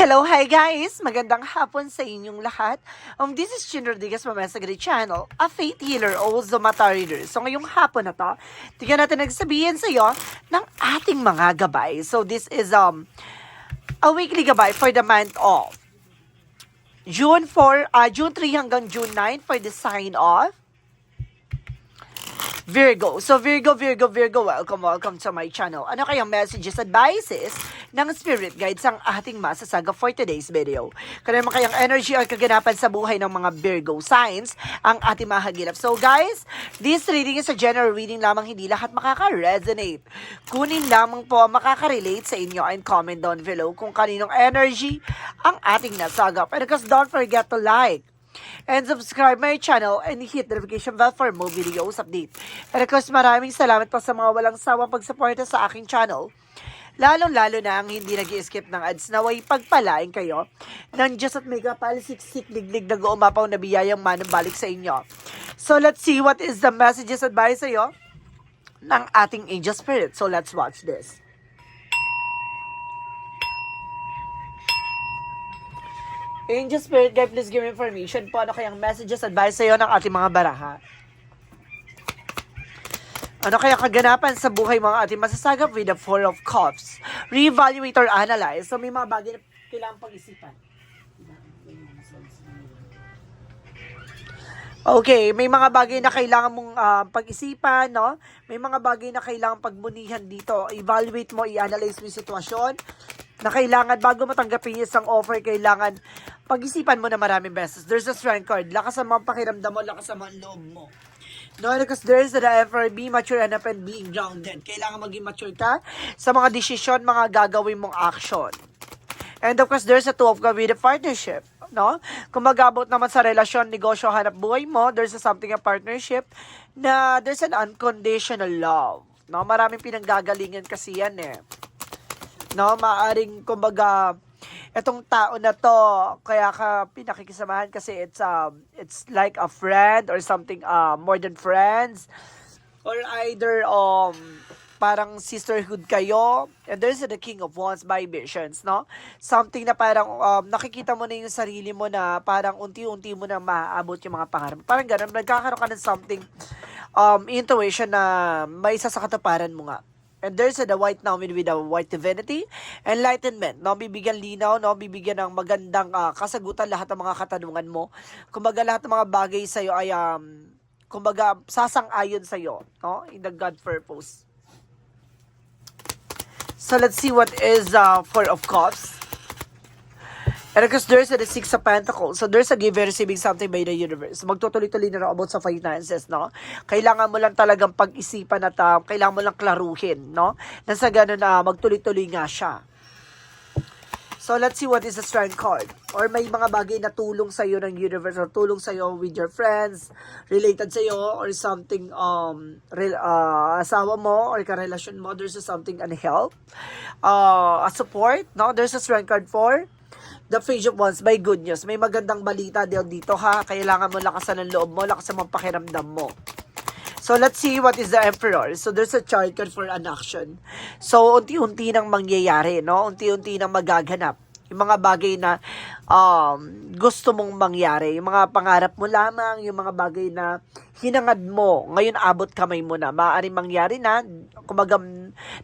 Hello, hi guys! Magandang hapon sa inyong lahat. Um, this is Chin Rodriguez from Mesagri Channel, a faith healer, also mata reader. So ngayong hapon na to, tingnan natin nagsabihin sa iyo ng ating mga gabay. So this is um a weekly gabay for the month of June 4, uh, June 3 hanggang June 9 for the sign of Virgo. So Virgo, Virgo, Virgo, welcome, welcome to my channel. Ano kayang messages, advices ng spirit guides ang ating masasaga for today's video? Kaya naman kayang energy or kaganapan sa buhay ng mga Virgo signs ang ating mahagilap. So guys, this reading is a general reading lamang, hindi lahat makaka-resonate. Kunin lamang po ang makaka-relate sa inyo and comment down below kung kaninong energy ang ating nasagap. And of course, don't forget to like, and subscribe my channel and hit the notification bell for more videos update. And of course, maraming salamat po sa mga walang sawang pagsuporta sa aking channel. Lalong-lalo na ang hindi nag skip ng ads na way pagpalain kayo ng Diyos at may kapal siksik liglig na umapaw na biyayang manang sa inyo. So let's see what is the messages advice sa'yo ng ating angel spirit. So let's watch this. Angel Spirit Guide, please give me information po. Ano kayang messages, advice sa'yo ng ating mga baraha? Ano kaya kaganapan sa buhay mga ating masasagap with the Four of Cups? Reevaluate or analyze. So may mga bagay na kailangan pag-isipan. Okay, may mga bagay na kailangan mong ah, pag-isipan, no? May mga bagay na kailangan pagmunihan dito. Evaluate mo, i-analyze mo yung sitwasyon na kailangan, bago mo tanggapin isang offer, kailangan pag-isipan mo na maraming beses. There's a strength card. Lakas ang mga pakiramdam mo, lakas ang mga loob mo. No, because there's the effort, be mature enough and being grounded. Kailangan maging mature ka sa mga desisyon, mga gagawin mong action. And of course, there's a two of God with a partnership. No? Kung magabot naman sa relasyon, negosyo, hanap buhay mo, there's a something a partnership na there's an unconditional love. No? Maraming pinanggagalingan kasi yan eh. No? Maaring, kumbaga, etong tao na to, kaya ka pinakikisamahan kasi it's, um, it's like a friend or something uh, more than friends. Or either, um, parang sisterhood kayo. And there's the King of Wands by visions, no? Something na parang um, nakikita mo na yung sarili mo na parang unti-unti mo na maaabot yung mga pangarap. Parang ganun, nagkakaroon ka ng something um, intuition na may isa sa mo nga. And there's the white now with the white divinity, enlightenment, no? Bibigyan linaw, no? Bibigyan ng magandang ah, kasagutan lahat ng mga katanungan mo. Kumbaga lahat ng mga bagay sa iyo ay um, kumbaga sasang-ayon sa iyo, no? In the God purpose. So let's see what is uh, Four of Cups. And because there's the Six of Pentacles. So there's a give and receiving something by the universe. Magtutuloy-tuloy na about sa finances, no? Kailangan mo lang talagang pag-isipan at uh, kailangan mo lang klaruhin, no? Na sa ganun na magtuloy-tuloy nga siya. So let's see what is the strength card. Or may mga bagay na tulong sa iyo ng universe or tulong sa iyo with your friends, related sa iyo or something um re, uh, asawa mo or karelasyon mo, there's a something an help, uh, a support, no? There's a strength card for the page of wands by good news. May magandang balita din dito ha. Kailangan mo lakasan ng loob mo, lakasan ang pakiramdam mo. So, let's see what is the emperor. So, there's a chart card for an action. So, unti-unti nang mangyayari, no? Unti-unti nang magaganap. Yung mga bagay na um, gusto mong mangyari. Yung mga pangarap mo lamang, yung mga bagay na hinangad mo. Ngayon, abot kamay mo na. Maaaring mangyari na. Kumaga,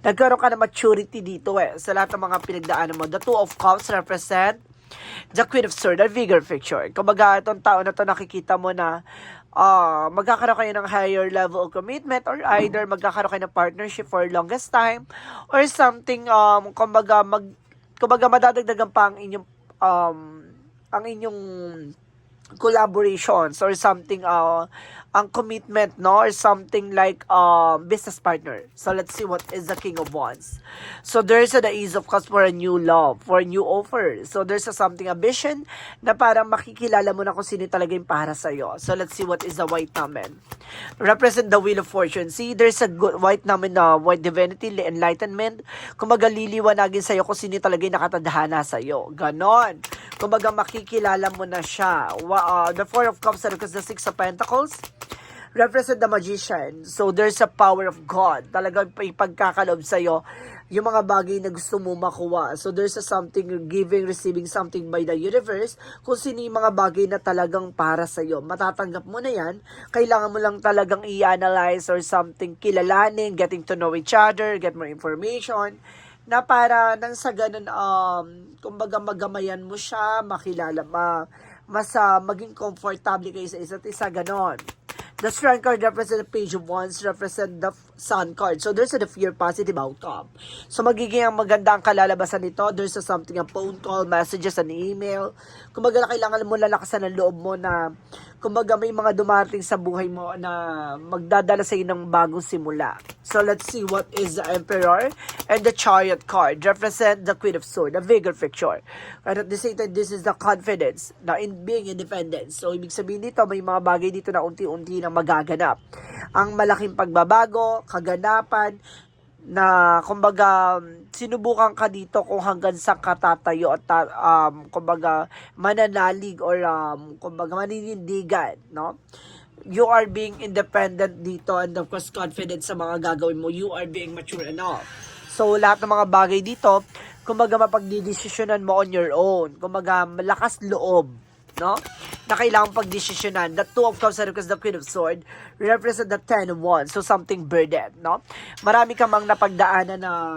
nagkaroon ka na maturity dito eh. Sa lahat ng mga pinagdaanan mo. The two of cups represent the Queen of Swords, the bigger picture. Kumbaga, itong tao na to nakikita mo na uh, magkakaroon kayo ng higher level of commitment or either magkakaroon kayo ng partnership for longest time or something, um, kumbaga, mag, kumbaga madadagdagan pa ang inyong, um, ang inyong collaborations or something uh, ang commitment no or something like um business partner. So let's see what is the king of wands. So there's a the ease of cups for a new love for a new offer. So there's a something a vision na parang makikilala mo na kung sino talaga yung para sa iyo so let's see what is the white naman represent the wheel of fortune. See there's a good white naman na white divinity enlightenment. Kumaga liliwanagin sa iyo kung sino talaga yung nakatadhana sa iyo ganon. Kumbaga makikilala mo na siya. Wa- uh, the four of cups because the six of pentacles represent the magician. So, there's a power of God. Talagang ipagkakalob sa'yo yung mga bagay na gusto mo makuha. So there's a something giving, receiving something by the universe. Kung sino yung mga bagay na talagang para sa'yo. Matatanggap mo na yan. Kailangan mo lang talagang i-analyze or something, kilalanin, getting to know each other, get more information na para nang sa ganun, um, kumbaga magamayan mo siya, makilala, ma, mas ah, maging comfortable kayo sa isa't isa, ganon. The strength card represent the page of wands, represent the sun card. So there's a fear positive outcome. So magiging ang maganda ang kalalabasan nito. There's a something, a phone call, messages, an email. Kumbaga kailangan mo lalakasan ang loob mo na kumbaga may mga dumating sa buhay mo na magdadala sa ng bagong simula. So let's see what is the Emperor and the Chariot card. Represent the Queen of Swords, the vigor picture. And at the same time, this is the confidence na in being independent. So ibig sabihin dito, may mga bagay dito na unti-unti na magaganap. Ang malaking pagbabago, kaganapan, na kumbaga sinubukan ka dito kung hanggang sa katatayo at um, kumbaga mananalig or um, kumbaga maninindigan no? You are being independent dito and of course confident sa mga gagawin mo. You are being mature enough. So lahat ng mga bagay dito kumbaga mapagdidesisyonan mo on your own. Kumbaga malakas loob no? Na kailangan pagdesisyonan. The two of cups because the queen of sword represent the ten of wands. So something burden, no? Marami ka mang napagdaanan ng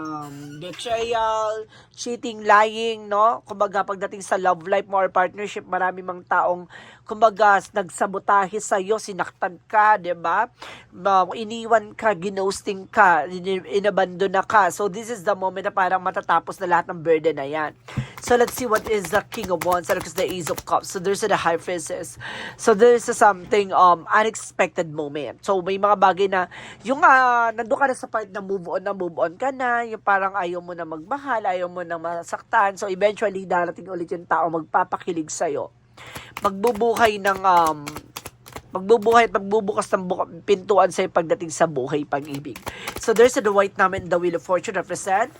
betrayal, cheating, lying, no? Kumbaga pagdating sa love life mo or partnership, marami mang taong kumbaga nagsabotahe sa iyo, sinaktan ka, 'di ba? Ma- Iniwan ka, ginosting ka, in- inabandon na ka. So this is the moment na parang matatapos na lahat ng burden na 'yan. So let's see what is the King of Wands and the Ace of Cups. So there's the High Priestess. So there's a something um unexpected moment. So may mga bagay na yung uh, nandun ka na sa part na move on na move on ka na, yung parang ayaw mo na magmahal, ayaw mo na masaktan. So eventually darating ulit yung tao magpapakilig sa'yo. Magbubuhay ng um, magbubuhay at magbubukas ng pintuan sa pagdating sa buhay pag-ibig. So there's the white namin, the wheel of fortune represent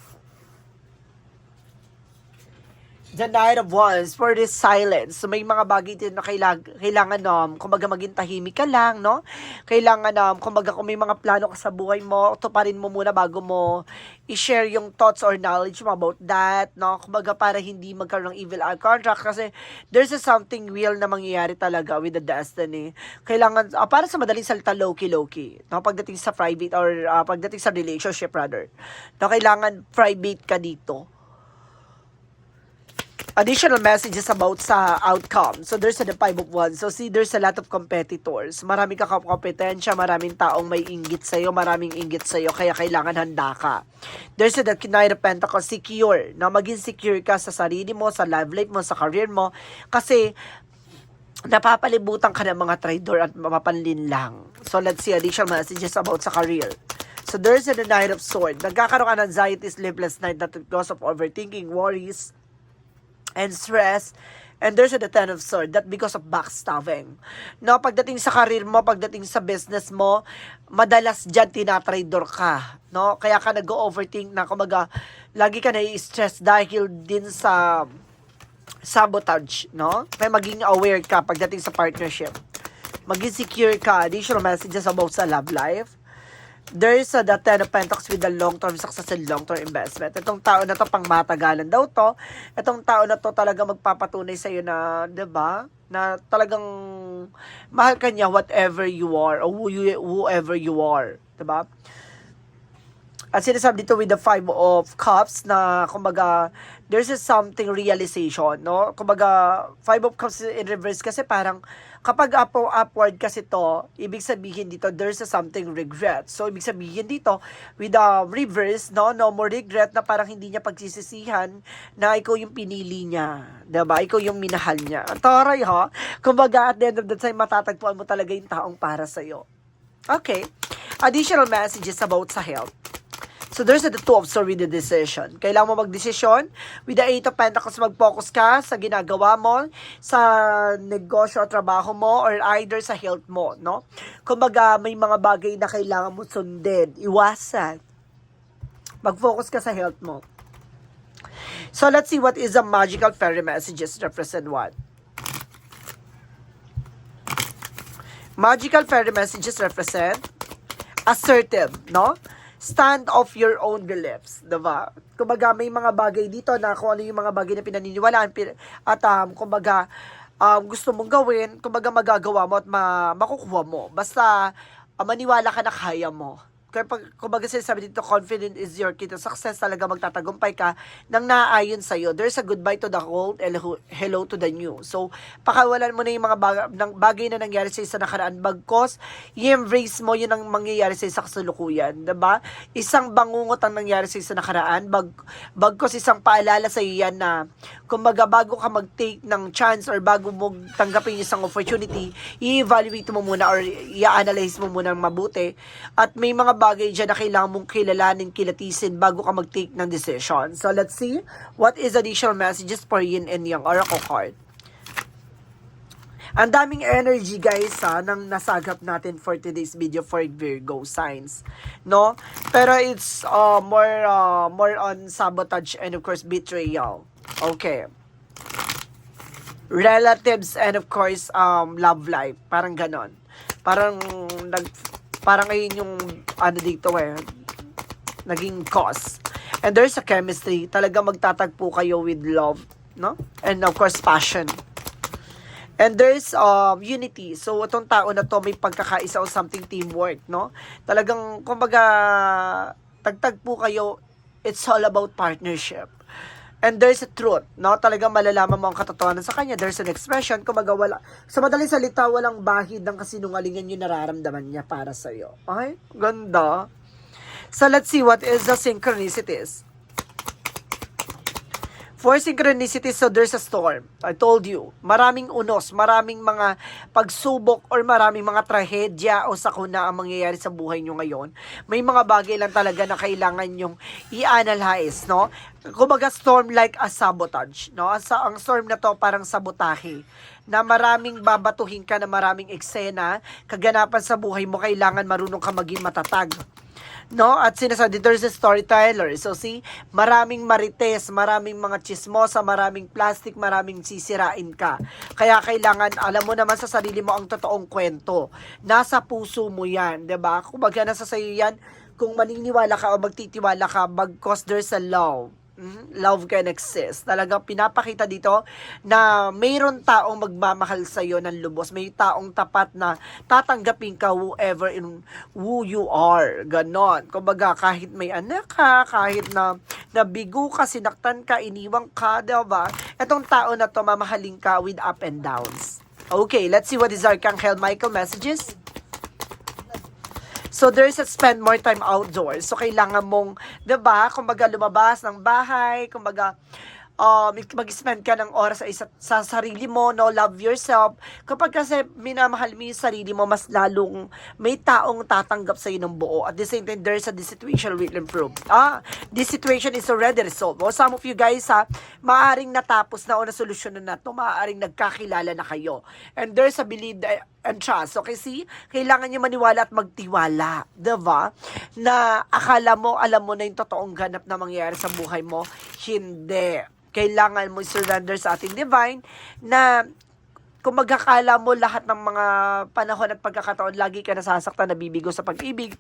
the Knight of Wands for this silence. So, may mga bagay din na kailangan, kailangan um, kumbaga maging tahimik ka lang, no? Kailangan, um, kumbaga kung may mga plano ka sa buhay mo, tuparin mo muna bago mo i-share yung thoughts or knowledge mo about that, no? Kumbaga para hindi magkaroon ng evil eye contract kasi there's a something real na mangyayari talaga with the destiny. Kailangan, ah, para sa madaling salita, low-key-low-key. No? Pagdating sa private or ah, pagdating sa relationship rather. No? Kailangan private ka dito additional messages about sa outcome. So there's a the five of wands. So see, there's a lot of competitors. Marami ka kompetensya, maraming taong may inggit sa'yo, maraming inggit sa'yo, kaya kailangan handa ka. There's a the Knight of Pentacles, secure, na maging secure ka sa sarili mo, sa love life mo, sa career mo. Kasi, napapalibutan ka ng mga traidor at mapapanlin lang. So let's see additional messages about sa career. So there's a the Knight of Sword. Nagkakaroon ka ng anxiety, sleepless night, not because of overthinking, worries, and stress. And there's the Ten of Swords, that because of backstabbing. No, pagdating sa karir mo, pagdating sa business mo, madalas dyan tinatrader ka. No? Kaya ka nag-overthink na, kumbaga, lagi ka na-stress dahil din sa sabotage, no? Kaya maging aware ka pagdating sa partnership. Maging secure ka. Additional messages about sa love life there is a the Ten of Pentacles with the long-term success and long-term investment. Itong tao na to pang matagalan daw to. Itong tao na to talaga magpapatunay sa iyo na, 'di ba? Na talagang mahal ka niya whatever you are or who you, whoever you are, 'di ba? At sinasabi dito with the five of cups na kumbaga there's a something realization, no? Kumbaga five of cups in reverse kasi parang kapag up upward kasi to, ibig sabihin dito there's a something regret. So ibig sabihin dito with the reverse, no, no more regret na parang hindi niya pagsisisihan na ikaw yung pinili niya, 'di ba? Ikaw yung minahal niya. Taray ha. Kumbaga at the end of the time matatagpuan mo talaga yung taong para sa iyo. Okay. Additional messages about sa health. So there's the two of with the decision. Kailangan mo magdesisyon. With the eight of pentacles, mag-focus ka sa ginagawa mo, sa negosyo o trabaho mo, or either sa health mo, no? Kumbaga, may mga bagay na kailangan mo sundin. Iwasan. Mag-focus ka sa health mo. So let's see what is the magical fairy messages represent what. Magical fairy messages represent assertive, no? Stand off your own beliefs, 'di ba? Kumbaga may mga bagay dito na kung ano yung mga bagay na pinaniniwalaan pin- at um, kumbaga um, gusto mong gawin, kumbaga magagawa mo at ma- makukuha mo. Basta ah, maniwala ka na kaya mo. Kaya pag, kumbaga sinasabi dito, confident is your key to success, talaga magtatagumpay ka nang naaayon sa'yo. There's a goodbye to the old and hello to the new. So, pakawalan mo na yung mga bagay, ng bagay na nangyari sa isa nakaraan. Bagkos, i-embrace mo yun ang mangyayari sa isa kasulukuyan. 'di ba? Isang bangungot ang nangyari sa isa nakaraan. Bag, bagkos isang paalala sa iyo yan na, kumbaga bago ka mag-take ng chance or bago mo tanggapin isang opportunity, i-evaluate mo muna or i-analyze mo muna mabuti. At may mga bagay dyan na kailangan mong kilalanin, kilatisin bago ka mag-take ng decision. So let's see what is additional messages for yin and yang oracle card. Ang daming energy guys ha, nang nasagap natin for today's video for Virgo signs. No? Pero it's uh, more uh, more on sabotage and of course betrayal. Okay. Relatives and of course um love life. Parang ganon. Parang nag parang ngayon yung ano dito eh naging cause. And there's a chemistry. Talaga magtatagpo kayo with love, no? And of course passion. And there's um, unity. So, itong tao na to may pagkakaisa o something teamwork, no? Talagang, kumbaga, tagtagpo kayo, it's all about partnership. And there's a truth, no? Talagang malalaman mo ang katotohanan sa kanya. There's an expression, kumbaga wala, sa madaling salita, walang bahid ng kasinungalingan yung nararamdaman niya para sa'yo. Okay? Ganda. So, let's see what is the synchronicities. For synchronicity, so there's a storm. I told you, maraming unos, maraming mga pagsubok or maraming mga trahedya o sakuna ang mangyayari sa buhay nyo ngayon. May mga bagay lang talaga na kailangan nyong i-analyze, no? Kumbaga storm like a sabotage, no? Sa ang storm na to parang sabotahe na maraming babatuhin ka na maraming eksena, kaganapan sa buhay mo, kailangan marunong ka maging matatag. No? At sinasabi, there's a storyteller. So, see, maraming marites, maraming mga chismosa, maraming plastic, maraming sisirain ka. Kaya kailangan, alam mo naman sa sarili mo ang totoong kwento. Nasa puso mo yan, 'di ba? Kumbaga, nasa sayo yan, kung maniniwala ka o magtitiwala ka, because there's a love. Love can exist. Talagang pinapakita dito na mayroon taong magmamahal sa iyo ng lubos. May taong tapat na tatanggapin ka whoever in who you are. Ganon. Kumbaga, kahit may anak ka, kahit na nabigo ka, sinaktan ka, iniwang ka, diba? Itong tao na to, mamahalin ka with up and downs. Okay, let's see what is Archangel Michael messages. So, there's a spend more time outdoors. So, kailangan mong, 'di ba kumbaga lumabas ng bahay, kumbaga, um, mag-spend ka ng oras sa, isa, sa sarili mo, no? Love yourself. Kapag kasi minamahal mo yung sarili mo, mas lalong may taong tatanggap sa'yo ng buo. At the same time, there's a this situation will improve. Ah, this situation is already resolved. O, some of you guys, ha, maaring natapos na o nasolusyonan na to, maaring nagkakilala na kayo. And there's a believe that and trust. Okay, see? Kailangan niyo maniwala at magtiwala. 'di ba? Na akala mo, alam mo na yung totoong ganap na mangyayari sa buhay mo. Hindi. Kailangan mo surrender sa ating divine na kung magkakala mo lahat ng mga panahon at pagkakataon, lagi ka nasasaktan, nabibigo sa pag-ibig,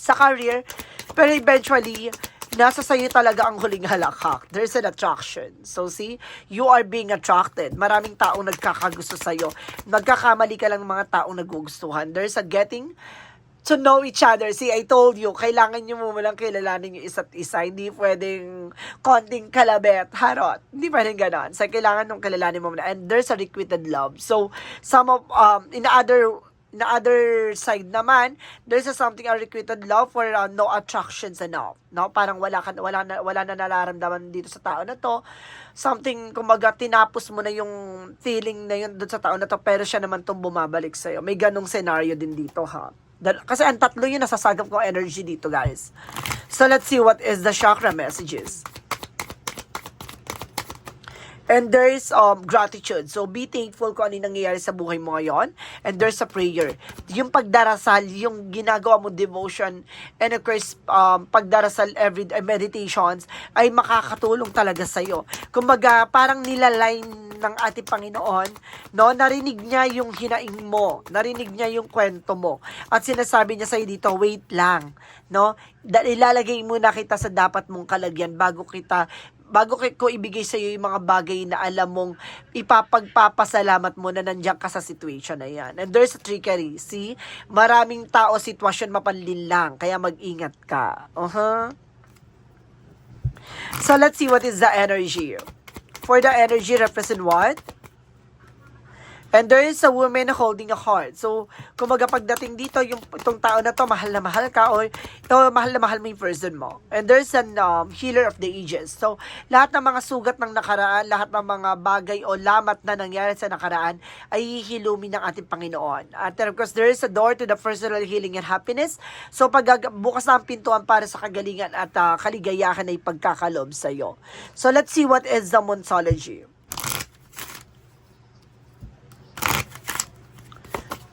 sa career, pero eventually, nasa sa'yo talaga ang huling halakhak. There's an attraction. So see, you are being attracted. Maraming taong nagkakagusto sa'yo. Nagkakamali ka lang ng mga taong nagugustuhan. There's a getting to know each other. See, I told you, kailangan nyo mo lang kilalanin yung isa't isa. Hindi pwedeng konting kalabet, harot. Hindi pwedeng ganon. So, kailangan nung kilalanin mo muna. And there's a requited love. So, some of, um, in the other the other side naman, there's a something a requited love for uh, no attractions enough. No? Parang wala ka wala na wala na nararamdaman dito sa tao na to. Something kumbaga tinapos mo na yung feeling na yun doon sa tao na to pero siya naman tong bumabalik sa May ganong scenario din dito ha. Kasi ang tatlo yun nasasagap ko energy dito guys. So let's see what is the chakra messages. And there's um, gratitude. So, be thankful kung ano nangyayari sa buhay mo ngayon. And there's a prayer. Yung pagdarasal, yung ginagawa mo devotion, and of course, um, pagdarasal every uh, meditations, ay makakatulong talaga sa'yo. Kumbaga, parang nilaline ng ating Panginoon, no, narinig niya yung hinaing mo, narinig niya yung kwento mo, at sinasabi niya sa'yo dito, wait lang, no, ilalagay muna kita sa dapat mong kalagyan bago kita bago ko ibigay sa iyo yung mga bagay na alam mong ipapagpapasalamat mo na nandiyan ka sa situation na yan. And there's a trickery. See? Maraming tao, sitwasyon mapanlin lang. Kaya mag-ingat ka. Uh-huh. So let's see what is the energy. For the energy represent what? And there is a woman holding a heart. So, kumaga pagdating dito, yung itong tao na to, mahal na mahal ka, or ito, mahal na mahal mo yung person mo. And there's an um, healer of the ages. So, lahat ng mga sugat ng nakaraan, lahat ng mga bagay o lamat na nangyari sa nakaraan, ay hihilumin ng ating Panginoon. At of course, there is a door to the personal healing and happiness. So, pag bukas na ang pintuan para sa kagalingan at uh, kaligayahan na ipagkakalob sa iyo. So, let's see what is the Monsology.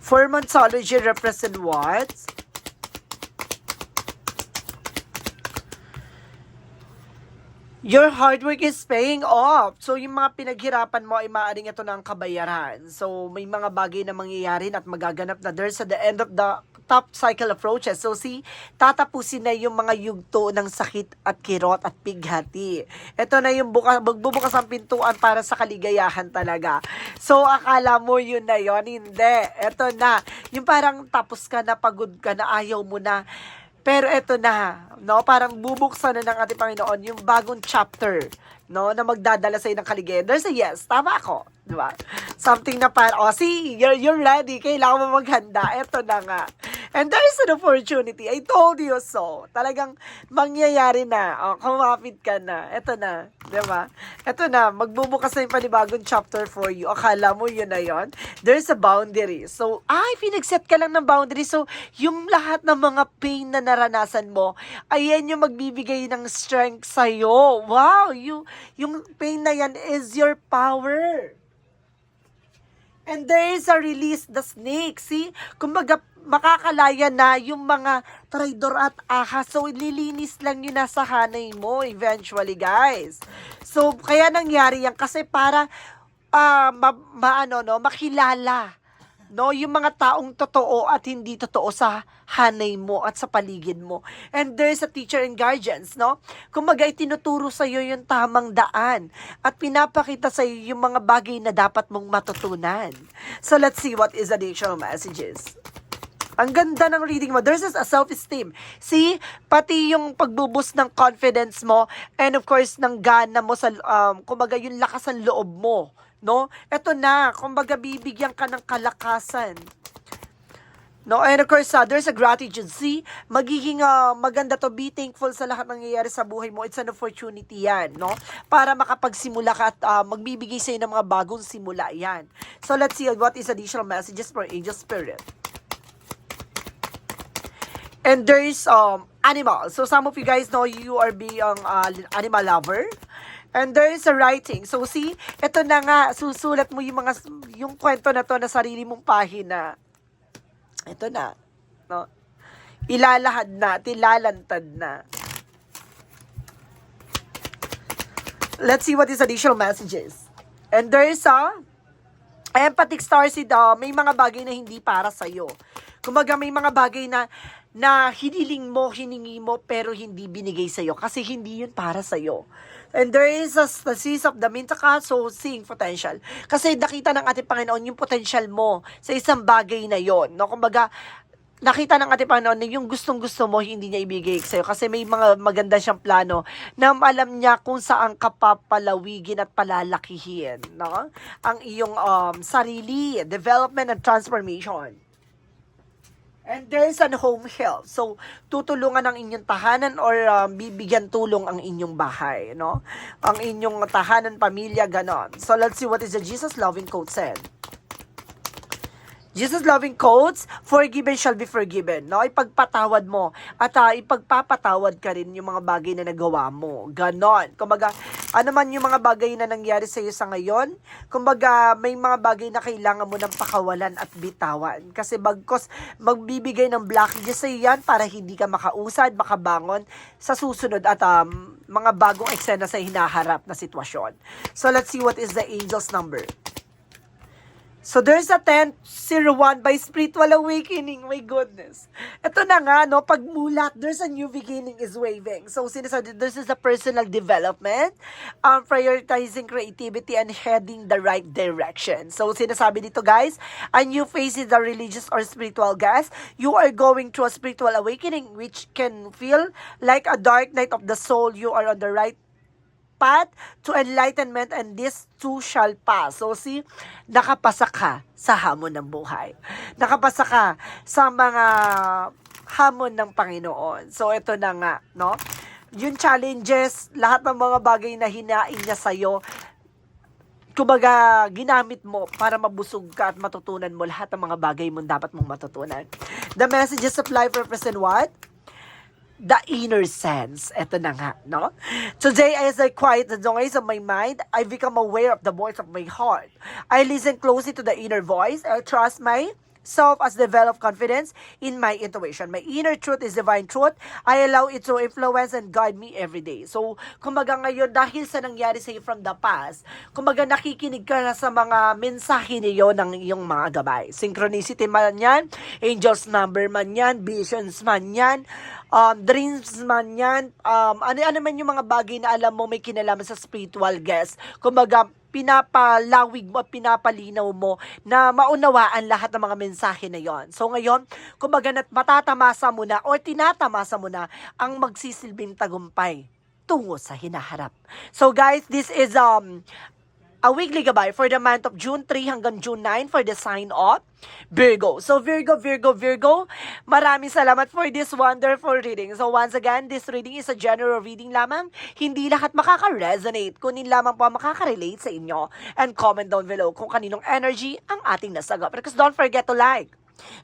For Monsology represent what? Your hard work is paying off. So, yung mga pinaghirapan mo ay maaaring ito ng kabayaran. So, may mga bagay na mangyayari at magaganap na there's at the end of the top cycle approaches. So, see, tatapusin na yung mga yugto ng sakit at kirot at pighati. Ito na yung buka, magbubukas ang pintuan para sa kaligayahan talaga. So, akala mo yun na yun? Hindi. Ito na. Yung parang tapos ka na, pagod ka na, ayaw mo na. Pero eto na, no? Parang bubuksan na ng ating Panginoon yung bagong chapter, no? Na magdadala sa ng kaligayahan. There's a yes. Tama ako. Di ba? Something na parang, oh, see, you're, you're ready. Kailangan mo maghanda. Eto na nga. And there is an opportunity. I told you so. Talagang mangyayari na. Oh, kumapit ka na. Eto na. Ba? Eto na. Magbubukas na yung panibagong chapter for you. Akala mo yun na yun. There's a boundary. So, ay, pinag-set ka lang ng boundary. So, yung lahat ng mga pain na naranasan mo, ayan yung magbibigay ng strength sa'yo. Wow! You, yung pain na yan is your power. And there is a release the snake. See? Kumbaga, makakalaya na yung mga traidor at ahas. So, lilinis lang yun nasa hanay mo eventually, guys. So, kaya nangyari yan kasi para ah ma, maano, no, makilala no yung mga taong totoo at hindi totoo sa hanay mo at sa paligid mo and there's a teacher and guardians no kumbaga itinuturo sa iyo yung tamang daan at pinapakita sa iyo yung mga bagay na dapat mong matutunan so let's see what is additional messages ang ganda ng reading mo. There's a self-esteem. See, pati yung pagbubus ng confidence mo and of course ng gana mo sa um, kumbaga yung lakas ng loob mo, no? Ito na, kumbaga bibigyan ka ng kalakasan. No, and of course, uh, there's a gratitude. See, magiging uh, maganda to be thankful sa lahat ng nangyayari sa buhay mo. It's an opportunity yan, no? Para makapagsimula ka at uh, magbibigay sa'yo ng mga bagong simula yan. So, let's see what is additional messages for Angel Spirit. And there is um animal. So some of you guys know you are being uh, animal lover. And there is a writing. So see, ito na nga, susulat mo yung mga, yung kwento na to na sarili mong pahina. Ito na. No? Ilalahad na, tilalantad na. Let's see what is additional messages. And there is a empathic star seed, uh, may mga bagay na hindi para sa'yo. Kumbaga may mga bagay na na hiniling mo, hiningi mo, pero hindi binigay sa'yo. Kasi hindi yun para sa'yo. And there is a stasis of the mintaka, so seeing potential. Kasi nakita ng ating Panginoon yung potential mo sa isang bagay na yon. No? Kumbaga, nakita ng ating Panginoon yung gustong-gusto mo, hindi niya ibigay sa'yo. Kasi may mga maganda siyang plano na alam niya kung saan ka papalawigin at palalakihin. No? Ang iyong um, sarili, development and transformation. And there's an home health. So, tutulungan ang inyong tahanan or um, bibigyan tulong ang inyong bahay, no? Ang inyong tahanan, pamilya, ganon. So, let's see what is the Jesus loving quote said. Jesus loving quotes, forgiven shall be forgiven. No? Ipagpatawad mo. At uh, ipagpapatawad ka rin yung mga bagay na nagawa mo. Ganon. Kumbaga, ano man yung mga bagay na nangyari sa iyo sa ngayon, kumbaga, may mga bagay na kailangan mo ng pakawalan at bitawan. Kasi bagkos magbibigay ng blockages sa iyo yan para hindi ka makausad, makabangon sa susunod at um, mga bagong eksena sa hinaharap na sitwasyon. So let's see what is the angel's number. So there's a 1001 by spiritual awakening. My goodness. Ito na nga, no, pagmulat, there's a new beginning is waving. So sinasabi, this is a personal development, um, prioritizing creativity and heading the right direction. So sinasabi dito guys, a new phase is the religious or spiritual gas. You are going through a spiritual awakening which can feel like a dark night of the soul. You are on the right path to enlightenment and this too shall pass. So see, nakapasa ka sa hamon ng buhay. Nakapasa ka sa mga hamon ng Panginoon. So ito na nga, no? Yung challenges, lahat ng mga bagay na hinaing niya sa'yo, kumbaga, ginamit mo para mabusog ka at matutunan mo lahat ng mga bagay mo dapat mong matutunan. The messages of life represent what? The inner sense. Ito na nga, no? Today, as I quiet the noise of my mind, I become aware of the voice of my heart. I listen closely to the inner voice. I trust my self as develop confidence in my intuition. My inner truth is divine truth. I allow it to influence and guide me every day. So, kumbaga ngayon, dahil sa nangyari sa'yo from the past, kumbaga nakikinig ka na sa mga mensahe niyo ng iyong mga gabay. Synchronicity man yan, angel's number man yan, visions man yan, um, dreams man yan, um, ano-ano man yung mga bagay na alam mo may kinalaman sa spiritual guest. Kumbaga, pinapalawig mo at pinapalinaw mo na maunawaan lahat ng mga mensahe na yon. So ngayon, kumbaga nat matatamasa mo na o tinatamasa mo na ang magsisilbing tagumpay tungo sa hinaharap. So guys, this is um a weekly gabay for the month of June 3 hanggang June 9 for the sign of Virgo. So Virgo, Virgo, Virgo, maraming salamat for this wonderful reading. So once again, this reading is a general reading lamang. Hindi lahat makaka-resonate, kunin lamang po makaka-relate sa inyo. And comment down below kung kaninong energy ang ating nasagap. Because don't forget to like,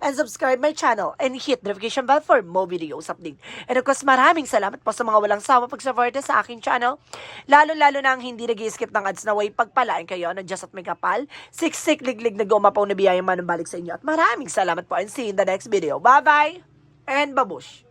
and subscribe my channel and hit notification bell for more videos update. And of course, maraming salamat po sa mga walang sawa pagsuporta sa aking channel. Lalo-lalo na ang hindi nag skip ng ads na way pagpalain kayo na Diyos at may kapal. Siksik liglig na gumapaw na biyayang manumbalik sa inyo. At maraming salamat po and see you in the next video. Bye-bye and babush!